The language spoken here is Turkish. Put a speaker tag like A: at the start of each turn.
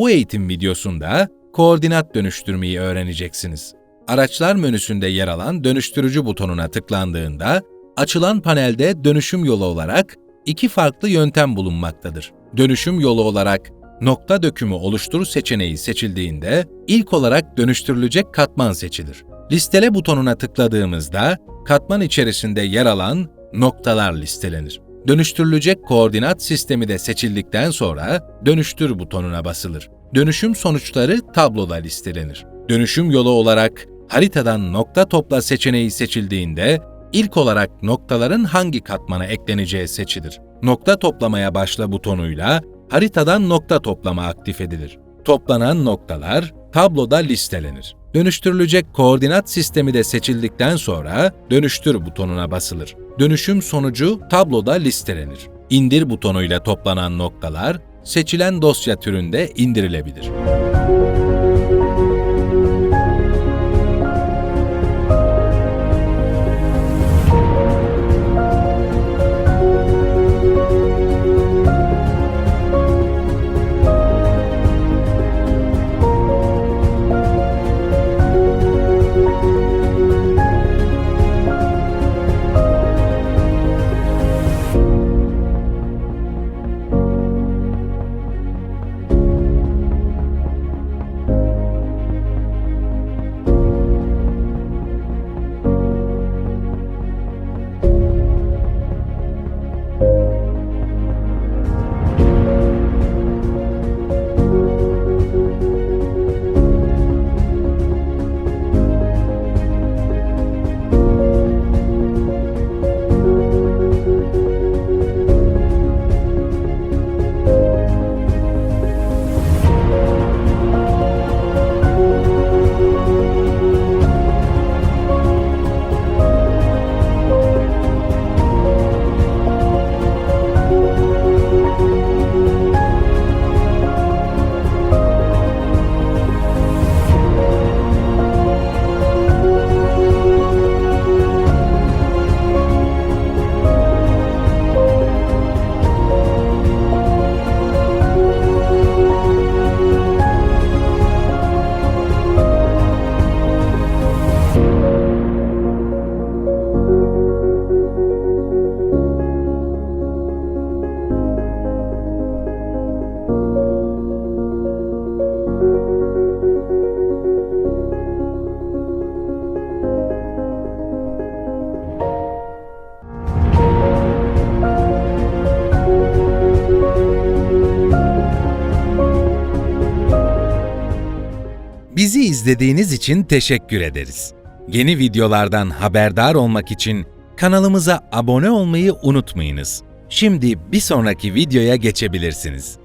A: Bu eğitim videosunda koordinat dönüştürmeyi öğreneceksiniz. Araçlar menüsünde yer alan dönüştürücü butonuna tıklandığında açılan panelde dönüşüm yolu olarak iki farklı yöntem bulunmaktadır. Dönüşüm yolu olarak nokta dökümü oluştur seçeneği seçildiğinde ilk olarak dönüştürülecek katman seçilir. Listele butonuna tıkladığımızda katman içerisinde yer alan noktalar listelenir. Dönüştürülecek koordinat sistemi de seçildikten sonra dönüştür butonuna basılır. Dönüşüm sonuçları tabloda listelenir. Dönüşüm yolu olarak haritadan nokta topla seçeneği seçildiğinde ilk olarak noktaların hangi katmana ekleneceği seçilir. Nokta toplamaya başla butonuyla haritadan nokta toplama aktif edilir. Toplanan noktalar tabloda listelenir. Dönüştürülecek koordinat sistemi de seçildikten sonra dönüştür butonuna basılır. Dönüşüm sonucu tabloda listelenir. İndir butonuyla toplanan noktalar seçilen dosya türünde indirilebilir. Bizi izlediğiniz için teşekkür ederiz. Yeni videolardan haberdar olmak için kanalımıza abone olmayı unutmayınız. Şimdi bir sonraki videoya geçebilirsiniz.